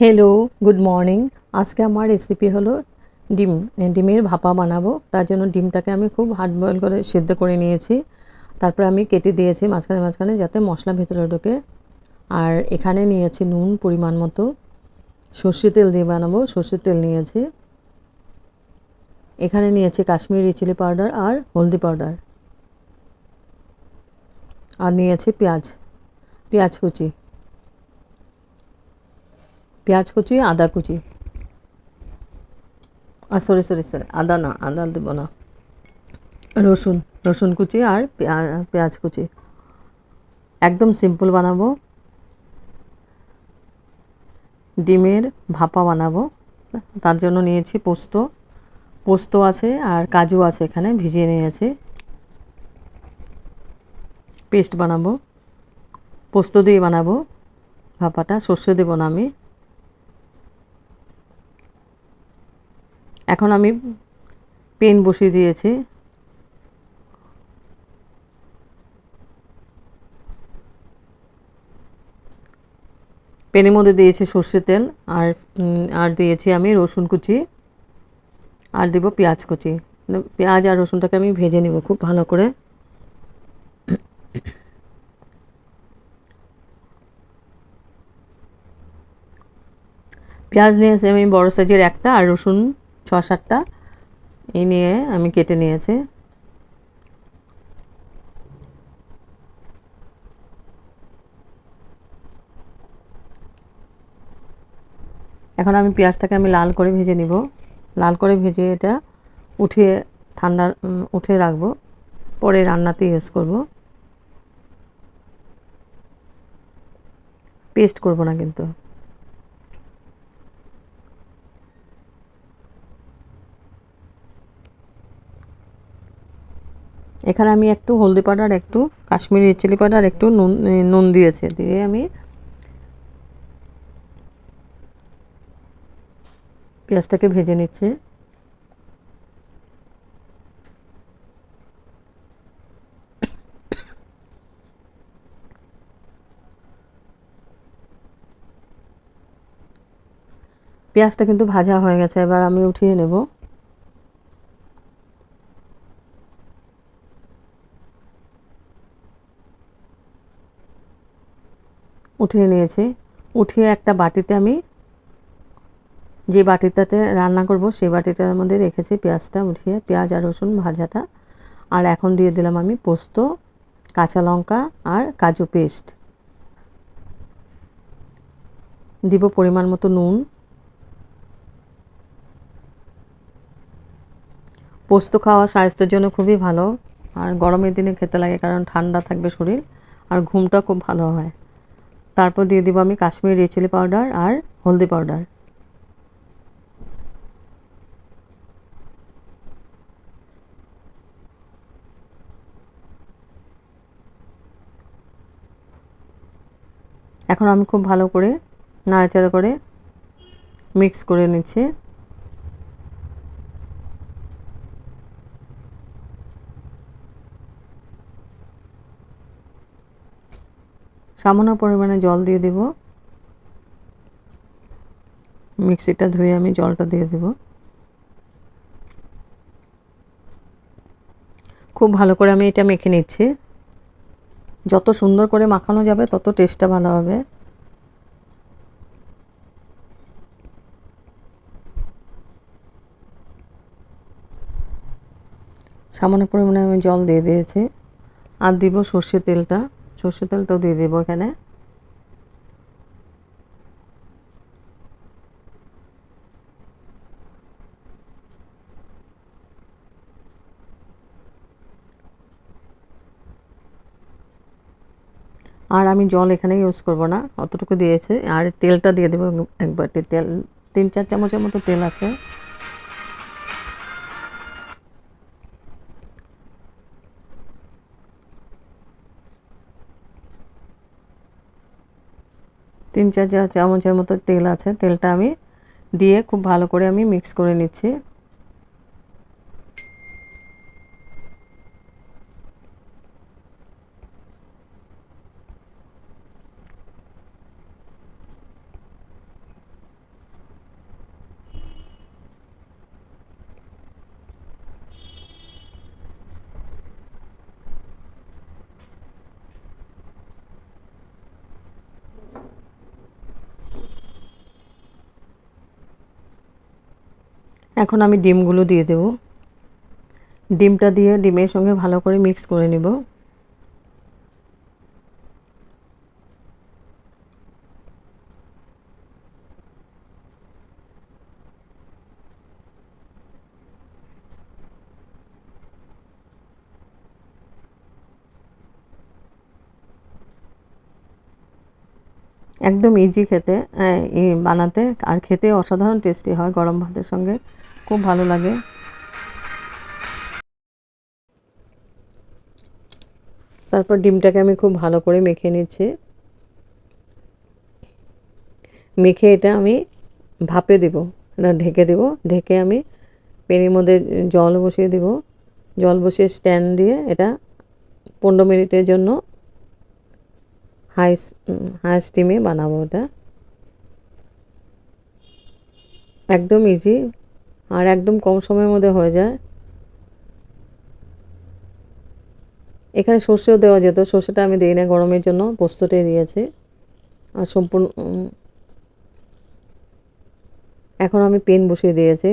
Hello good morning আজকে আমার recipe হলো ডিম ডিমের ভাপা বানাবো। তার জন্য ডিমটাকে আমি খুব হার্ড বয়েল করে সিদ্ধ করে নিয়েছি। তারপরে আমি কেটে দিয়েছি মাঝখানে মাঝখানে যাতে মশলা ভেতরে ঢোকে। আর এখানে নিয়েছি নুন পরিমাণ মতো। সর্ষে তেল দিয়ে বানাবো, সর্ষের তেল নিয়েছি। এখানে নিয়েছি কাশ্মীরি চিলি পাউডার আর হলদি পাউডার। আর নিয়েছি পেঁয়াজ পেঁয়াজ কুচি। পেঁয়াজ কুচি, আদা কুচি। আর সরি সরি সরি আদা না, আদা দেব না। রসুন রসুন কুচি আর পেঁয়াজ কুচি। একদম সিম্পল বানাবো। ডিমের ভাপা বানাবো। তার জন্য নিয়েছি পোস্ত। পোস্ত আছে আর কাজু আছে এখানে, ভিজিয়ে নিয়েছি। পেস্ট বানাবো। পোস্ত দিয়ে বানাবো। ভাপাটা, সর্ষে দেবো না আমি। এখন আমি পেন বসিয়ে দিয়েছি। পেনের মধ্যে দিয়েছি সর্ষে তেল আর আর দিয়েছি আমি রসুন কুচি আর দেবো পেঁয়াজ কুচি। মানে পেঁয়াজ আর রসুনটাকে আমি ভেজে নিব খুব ভালো করে। পেঁয়াজ নিয়েছি আমি বড়ো সাইজের একটা আর রসুন ছ সাতটা এই নিয়ে আমি কেটে নিয়েছি। এখন আমি পেঁয়াজটাকে আমি লাল করে ভেজে নিব। লাল করে ভেজে এটা উঠিয়ে ঠান্ডা উঠে রাখব। পরে রান্নাতে ইউজ করব। পেস্ট করব না কিন্তু। এখানে আমি একটু হলদি পাউডার, একটু কাশ্মীরি চিলি পাউডার, একটু নুন নুন দিয়েছে, দিয়ে আমি পেঁয়াজটাকে ভেজে নিচ্ছে। পেঁয়াজটা কিন্তু ভাজা হয়ে গেছে, এবার আমি উঠিয়ে নেব। উঠিয়ে নিয়েছি। উঠিয়ে একটা বাটিতে আমি যে বাটিটাতে রান্না করব, সেই বাটিটার মধ্যে রেখেছি পেঁয়াজটা, উঠিয়ে পেঁয়াজ আর রসুন ভাজাটা। আর এখন দিয়ে দিলাম আমি পোস্ত, কাঁচা লঙ্কা আর কাজু পেস্ট। দিব পরিমাণ মতো নুন। পোস্ত খাওয়া স্বাস্থ্যের জন্য খুবই ভালো। আর গরমের দিনে খেতে লাগে কারণ ঠান্ডা থাকবে শরীর। আর ঘুমটা খুব ভালো হয়। তারপর দিয়ে দেবো আমি কাশ্মীরি চিলি পাউডার আর হলদি পাউডার। এখন আমি খুব ভালো করে নাড়াচাড়া করে মিক্স করে নিচ্ছি। সামান্য পরিমাণে জল দিয়ে দেব। মিক্সিটা ধুয়ে আমি জলটা দিয়ে দেব। খুব ভালো করে আমি এটা মেখে নিচ্ছি। যত সুন্দর করে মাখানো যাবে, তত টেস্টটা ভালো হবে। সামান্য পরিমাণে আমি জল দিয়ে দিয়েছি। আর দিব সর্ষে তেলটা। সর্ষে তেলটাও দিয়ে দেবো এখানে। আর আমি জল এখানে ইউজ করব না, অতটুকু দিয়েছে। আর তেলটা দিয়ে দেবো একবার তেল, তিন চার চামচের মতো তেল আছে। তিন চার চামচের মতো তেল আছে। তেলটা আমি দিয়ে খুব ভালো করে আমি মিক্স করে নিচ্ছি। এখন আমি ডিমগুলো দিয়ে দেব। ডিমটা দিয়ে ডিমের সঙ্গে ভালো করে মিক্স করে নেব। একদম ইজি খেতে বানাতে। আর খেতে অসাধারণ টেস্টি হয় গরম ভাতের সঙ্গে। খুব ভালো লাগে। তারপর ডিমটাকে আমি খুব ভালো করে মেখে নিচ্ছি। মেখে এটা আমি ভাপে দেব এটা ঢেকে দেব। ঢেকে আমি পেনের মধ্যে জল বসিয়ে দেব। জল বসিয়ে স্ট্যান্ড দিয়ে এটা পনেরো মিনিটের জন্য হাই হাই স্টিমে বানাবো ওটা। একদম ইজি আর একদম কম সময়ের মধ্যে হয়ে যায়। এখানে সর্ষেও দেওয়া যেত, সর্ষেটা আমি দিই না, গরমের জন্য পোস্তটাই দিয়েছি। আর সম্পূর্ণ এখন আমি পেন বসিয়ে দিয়েছি।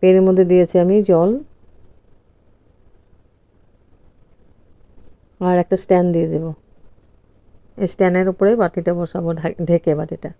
পেনের মধ্যে দিয়েছি আমি জল। আর একটা স্ট্যান্ড দিয়ে দেবো। স্ট্যান্ডের উপরে বাটিটা বসাবো ঢেকে বাটিটা।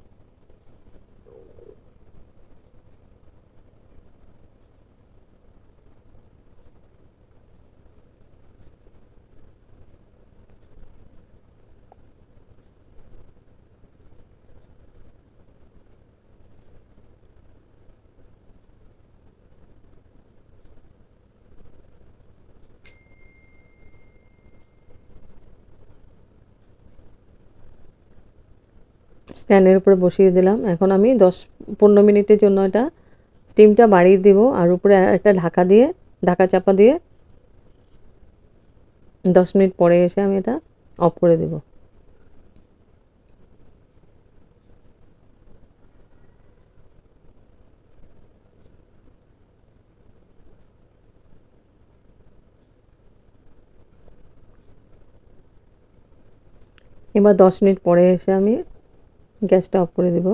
স্ট্যান্ডের উপরে বসিয়ে দিলাম। এখন আমি দশ পনেরো মিনিটের জন্য এটা স্টিমটা বাড়িয়ে দিব আর উপরে একটা ঢাকা দিয়ে, ঢাকা চাপা দিয়ে দশ মিনিট পরে এসে আমি এটা অফ করে দেব। এবার দশ মিনিট পরে এসে আমি গ্যাসটা অফ করে দেব।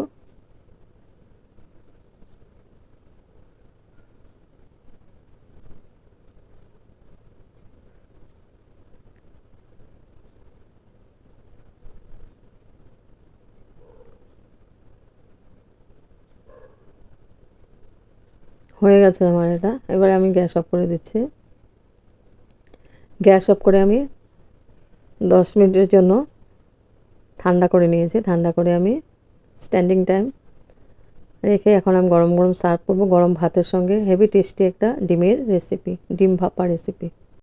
হয়ে গেছে আমার এটা। এবারে আমি গ্যাস অফ করে দিচ্ছি। গ্যাস অফ করে আমি দশ মিনিটের জন্য ঠান্ডা করে নিয়েছি। ঠান্ডা করে আমি স্ট্যান্ডিং টাইম রেখে এখন আমি গরম গরম সার্ভ করব। গরম ভাতের সঙ্গে হেভি টেস্টি একটা ডিমের রেসিপি ডিম ভাপা রেসিপি